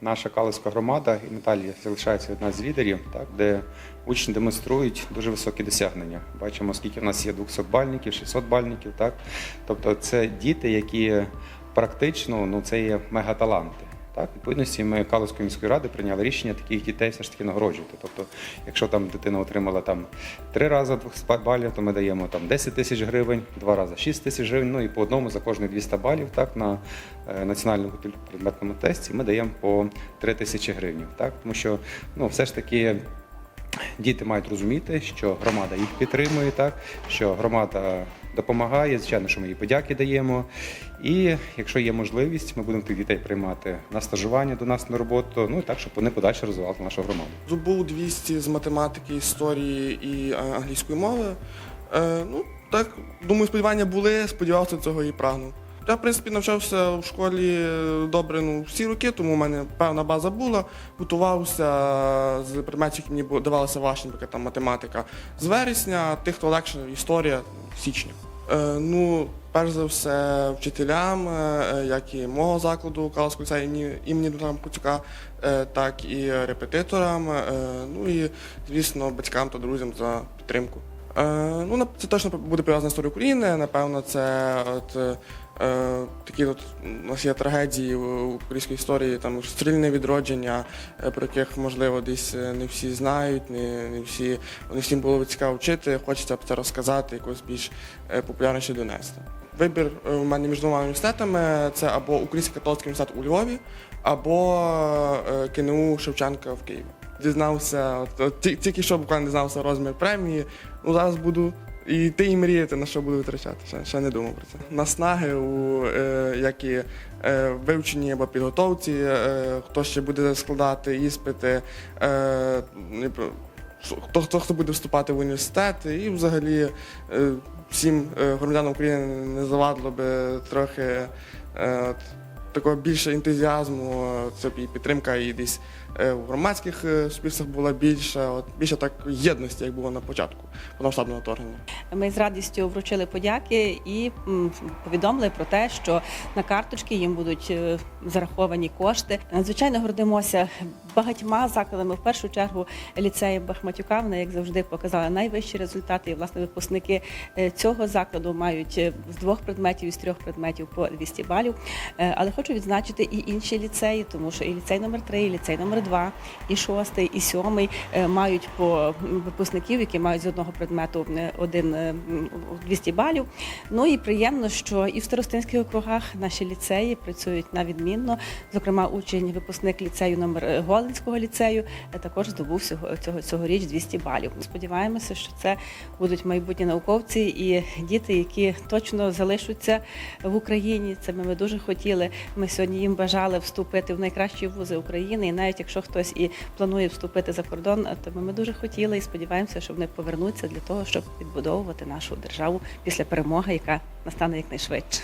наша Калицька громада і Наталія залишається одна з лідерів, так, де учні демонструють дуже високі досягнення. Бачимо, скільки в нас є 200 бальників, 600 бальників. Так? Тобто це діти, які практично ну, це є мегаталанти. Так, відповідності ми Калицької міської ради прийняли рішення таких дітей все ж таки нагороджувати. Тобто, якщо там дитина отримала там три рази двох балів, то ми даємо там 10 тисяч гривень, два рази 6 тисяч гривень, ну і по одному за кожних 200 балів так, на е, національному предметному тесті ми даємо по 3 тисячі гривень. Так, тому що ну, все ж таки діти мають розуміти, що громада їх підтримує, так що громада допомагає. Звичайно, що ми їй подяки даємо. І якщо є можливість, ми будемо тих дітей приймати на стажування до нас на роботу. Ну і так, щоб вони подальше розвивали нашу громаду. Здобув 200 з математики, історії і англійської мови. Е, ну, так, думаю, сподівання були, сподівався цього і прагнув. Я, в принципі, навчався в школі е, добре ну, всі роки, тому в мене певна база була. Готувався з предметів, які мені давалися важчі, наприклад, там математика. З вересня, тих, хто легше, історія в січні. Е, ну, перш за все, вчителям, е, як і мого закладу Каласького ліцею імені, Дмитра Куцюка, е, так і репетиторам, е, ну і, звісно, батькам та друзям за підтримку. Е, ну, це точно буде пов'язано з історією України. Напевно, це от, е, такі от у нас є трагедії в українській історії, там стрільне відродження, е, про яких, можливо, десь е, не всі знають, не, не всі, не всім було цікаво вчити, хочеться про це розказати, якось більш е, популярніше донести. Вибір е, у мене між двома університетами це або Український католицький університет у Львові, або е, КНУ Шевченка в Києві. Дізнався, от, тільки що буквально дізнався розмір премії. Ну зараз буду і йти і мріяти, на що буду витрачати. Ще, ще не думав про це. Наснаги у е, як і е, вивченні або підготовці, е, хто ще буде складати іспити, е, хто, хто, хто буде вступати в університет, і взагалі е, всім е, громадянам України не завадило би трохи е, такого більше ентузіазму, е, це і підтримка і десь е, в громадських е, суспільствах була більше, от, більше так єдності, як було на початку повномасштабного вторгнення. Ми з радістю вручили подяки і повідомили про те, що на карточки їм будуть е, зараховані кошти. Надзвичайно гордимося багатьма закладами. В першу чергу ліцеєм Бахматюка. Вони, як завжди, показали найвищі результати. І власне випускники е, цього закладу мають е, з двох предметів і з трьох предметів по 200 балів. Е, Але хочу відзначити і інші ліцеї, тому що і ліцей номер 3 і ліцей номер 2 і шостий, і сьомий е, мають по випускників, які мають з одного предмету е, один е, 200 балів. Ну і приємно, що і в старостинських округах наші ліцеї працюють на відмінно. Зокрема, учень, випускник ліцею номер е, Голинського ліцею е, також здобув цього, цього цьогоріч 200 балів. Сподіваємося, що це будуть майбутні науковці і діти, які точно залишаться в Україні. Це ми дуже хотіли. Ми сьогодні їм бажали вступити в найкращі вузи України. І навіть якщо хтось і планує вступити за кордон, то ми, ми дуже хотіли і сподіваємося, що вони повернуться для того, щоб відбудовувати нашу державу після перемоги, яка настане якнайшвидше.